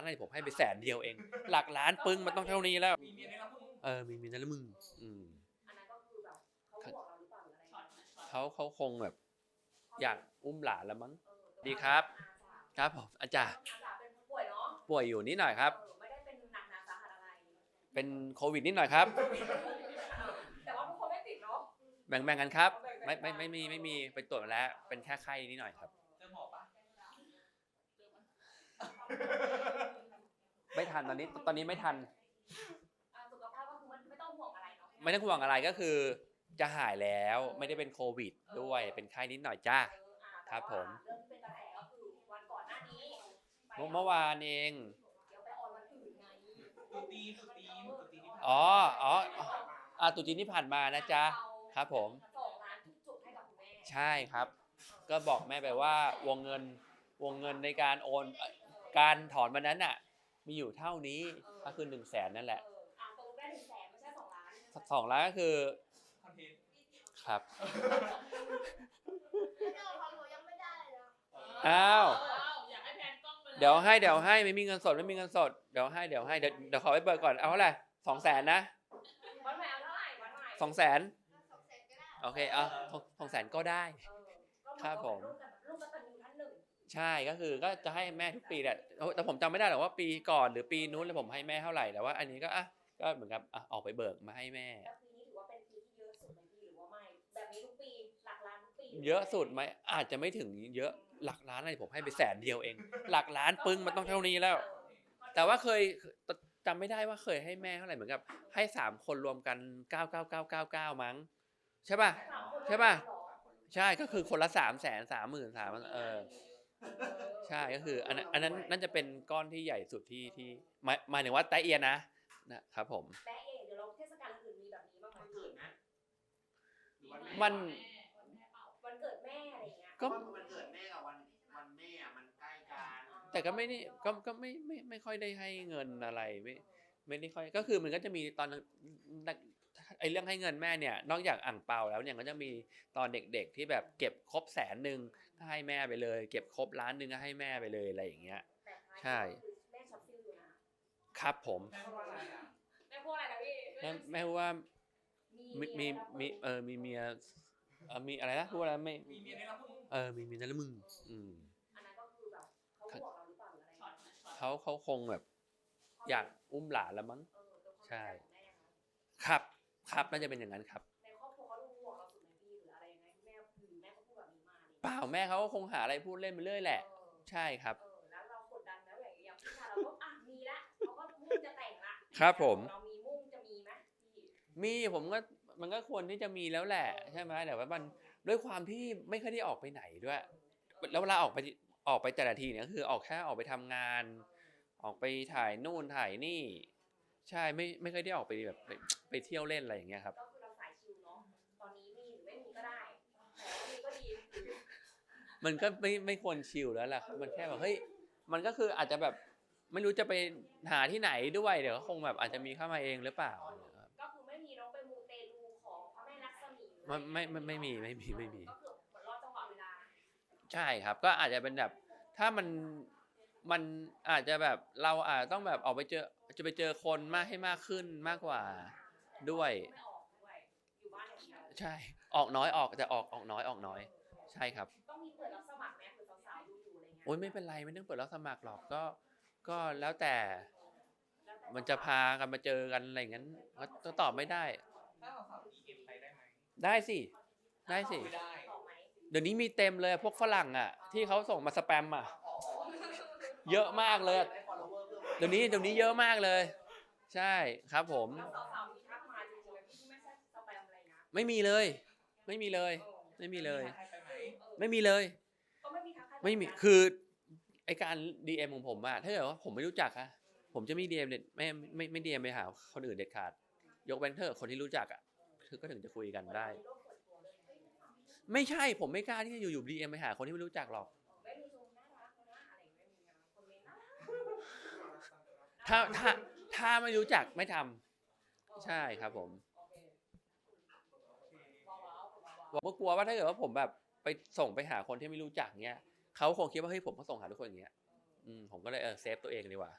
านอะไรผมให้ไปแสนเดียวเอง หลักล้านปึ้งมันต้องเท่านี้แล้ว มีเมียได้แล้วมึงเออมีมีนั่นแล้วมึง อืมอันนั้นก็คือแบบเขาห่วงเราหรือเปล่าหรืออะไรเขาเขาคงแบบ อยากอุ้มหลานแล้วมั้งเออดีครับอาจารย์ครับผมอาจารย์อาจารย์เป็นผู้ป่วยเนาะป่วยอยู่นิดหน่อยครับเออไม่ได้เป็นหนักหนาสาหัสอะไร เป็นโควิดนิดหน่อยครับ แต่ว่าทุกคนไม่ติดเนาะแบ่งแบ่งกันครับ ไม่ไม่ไม่มีไม่มีไปตรวจมาแล้ว เป็นแค่ไข้นิดหน่อยครับ เจอหมอปะ ไม่ ทันตอนนี้ตอนนี้ไม่ทัน อ่าสุขภาพก็คือมันไม่ต้องห่วงอะไรเนาะไม่ต้องห่วงอะไรก็คือ จะหายแล้วไม่ได้เป็นโควิดด้วยเป็นไข้นิดหน่อยจ้า เอออ่าแต่ครับผมว่าเรื่องที่เป็นกระแสก็คือวันก่อนหน้านี้ไปเมื่อเมื่อวานเอง เดี๋ยวไปออนวันอื่นไงตุตีตุตีตุตีที่ผ่านอ๋ออ๋อ อะตุจีนที่ผ่านมานะจ๊ะ ครับผม สองล้านทุกจุดให้กับคุณแม่ใช่ครับ ก็บอกแม่ไปว่าวงเงินวงเงินในการโอนเอ่อการถอนวันนั้นน่ะ มีอยู่เท่านี้ก็คือหนึ่งแสนนั่นแหละเอออ่าตกลงได้หนึ่งแสนไม่ใช่สองล้านสองล้านก็คือคอนเทนต์ครับเดี๋ยวของหนูยังไม่ได้เลยนะอ้าว อยากให้แพนกล้องไปลเดี๋ยวให้เดี๋ยวให้ไม่มีเงินสดไม่มีเงินสดเดี๋ยวให้เดี๋ยวให้เดี๋ยวเดี๋ยวขอไปเปิดก่อนเอาเท่าไหร่สองแสนนะวันใหม่เอาเท่าไหร่วันใหม่สองแสนสองแสนก็ได้โอเคเอาสองแสนก็ได้ เออก็เหอนครับผมลูกกตัญญูท่านหนึ่ง ใช่ก็คือก็จะให้แม่ทุกปีแหละโอ้แต่ผมจำไม่ได้หรอกว่าปีก่อนหรือปีนู้นแล้วผมให้แม่เท่าไหร่แต่ว่าอันนี้ก็อะก็เหมือนกับอะออกไปเบิกมาให้แม่ แล้วปีนี้ถือว่าเป็นปีที่เยอะสุดในปีหรือว่าไม่ แบบนี้ทุกปีหลักล้านทุกปีหรืเยอะสุดไหมอาจจะไม่ถึงเยอะหลักล้านอะไรผมให้ไปแสนเดียวเอง หลักล้านปึ้งมันต้องเท่านี้แล้ว แต่ว่าเคยจำไม่ได้ว่าเคยให้แม่เท่าไหร่เหมือนกับ ให้สามคนรวมกันเก้าเก้าเก้าเก้าเก้ามั้ง ใช่ป่ะสามคนใช่ป่ะเหรอใช่ก็คือคนละสามแสนสามหมื่นสามเออ ใช่ก็คืออันนั้นอันนั้นน่าจะเป็นก้อนที่ใหญ่สุดที่ที่หมายหมายถึงว่าแตะเอียนะนะครับผม แม่เองเดี๋ยวเราเทศกาลอื่นมีแบบนี้บ้างไหมมันเกิดนะหรือวันไหนมัน วันเกิดแม่อะไรอย่างเงี้ยก็เพราะว่ามันเกิดแม่กับวันวันแม่อะมันใกล้กันแต่ก็ไม่ได้ก็ก็ไม่ไม่ไม่ค่อยได้ให้เงินอะไรไม่ ไม่ได้ค่อยก็คือมันก็จะมีตอน ไอ้เรื่องให้เงินแม่เนี่ยนอกจากอ่างเปาแล้วเนี่ยก็จะมีตอนเด็กๆที่แบบเก็บครบแสนหนึ่งก็ให้แม่ไปเลย เก็บครบล้านหนึ่งก็ให้แม่ไปเลยอะไรอย่างเงี้ยแต่ท้ายใช่คือแม่ช็อตฟิลอยู่นะครับผมแม่พูดว่าอะไรอะแม่พูดอะไรนะพี่แม่แม่ว่ามีมีแล้วมีเออมีเมียเออมีอะไรนะพูดอะไรไม่มีเมียได้แล้วมึงเออมีมีนั่นแล้วมึงอืมอันนั้นก็คือแบบเขาห่วงเราหรือเปล่าหรืออะไรช็อตนะช็อตเขาเขาคงแบบ อยากอุ้มหลานแล้วมั้งเออเป็นความใช่เข้าใจของแม่นะครับ ครับน่าจะเป็นอย่างนั้นครับในครอบครัวเขาดูห่วงเราสุดในพี่หรืออะไรยังไงแม่หรือแม่เขาพูดแบบนี้มานี่ยเปล่าแม่เขาก็คงหาอะไรพูดเล่นไปเรื่อยแหละเออใช่ครับเออแล้วเรากดดันแล้วอย่างอย่างพี่ชายเราก็อะมีละเขาก็มุ่งจะแต่งละครับผม เรามีมุ่งจะมีไหมพี่มีผมก็มันก็ควรที่จะมีแล้วแหละใช่ไหมแต่ว่ามันด้วยความที่ไม่ค่อยได้ออกไปไหนด้วย แล้วเวลาออกไปออกไปแต่ละทีเนี่ยก็คือออกแค่ออกไปทำงาน ออกไปถ่ายนู่นถ่ายนี่ ใช่ไม่ไม่เคอยได้ออกไปแบบ ไปไปเที่ยวเล่นอะไรอย่างเงี้ยครับ ก็คือเราสายชิลเนาะ ตอนนี้มีหรือไม่มีก็ได้แต่ว่ามีก็ดีมันก็ไม่ไม่ควรชิลแล้วแหละครับมันแค่แบบเฮ้ยมันก็คืออาจจะแบบไม่รู้จะไปหาที่ไหนด้วยเดี๋ยวก็คงแบบอาจจะมีเข้ามาเองหรือเปล่าครับก็คือไม่มีน้องไปมูเตลูของพระแม่ลักษมีไม่ไม่ไม่ไม่มีไม่มีไม่มี ก็คือเหมือนรอจังหวะเวลา ใช่ครับ ก็อาจจะเป็นแบบถ้ามันมันอาจจะแบบเราอาจจะต้องแบบออกไปเจอจะไปเจอคนมากให้มากขึ้นมากกว่า ด้วย ไม่ออกด้วยอยู่บ้านอย่างเดียวใช่ ออกน้อยออกแต่ออกออกน้อยออกน้อย ใช่ครับ ต้องมีเปิดรับสมัครไหมเผื่อสาวๆดูอยู่อะไรเงี้ยโอ้ยไม่เป็นไรไม่ต้องเปิดรับสมัครหรอกก็ก็แล้วแต่แล้วแต่มันจะพากันมาเจอกันอะไรอย่างนั้นก็ก็ตอบไม่ได้ ถ้าเราสาวดีเอ็มไปได้ไหมได้สิ ได้สิ ไม่ได้ตอบไหมเดี๋ยวนี้มีเต็มเลยพวกฝรั่งอะ ที่เขาส่งมาสแปมอะเยอะมากเลยได้ follower เพิ่มมาเดี๋ยวนี้เดี๋ยวนี้เยอะมากเลย ใช่ครับผม แล้วสาวๆมี ไรนะไม่มีเลย ไม่มีเลย ไม่มีเลยให้ไปไหมไม่มีเลย ก็ไม่มีทักใครไม่มีเหอนกันคือไอการ DM ของผมอะถ้าเกิดว่าผมไม่รู้จักอะผมจะไม่ DM เด็ดไม่ไม่ไม่ DM ไปหาคนอื่นเด็ดขาด ยกเว้นเธอคนที่รู้จักอะคือก็ถึงจะคุยกันได้โลกส่วนตัวด้วยไม่ใช่ผมไม่กล้าที่จะอยู่ๆ DM ไปหาคนที่ไม่รู้จักหรอก ไม่มีทรงน่ารักนะอะไรไม่มีนะคอมเมนต์น่ารักถ้าถ้าถ้าไม่รู้จักไม่ทำใช่ครับผม ผมกลัวว่าถ้าเกิดว่าผมแบบไปส่งไปหาคนที่ไม่รู้จักเนี้ยเขาคงคิดว่าเฮ้ยผมก็ส่งหาทุกคนอย่างเงี้ยอืมผมก็เลยเออเซฟตัวเองดีกว่า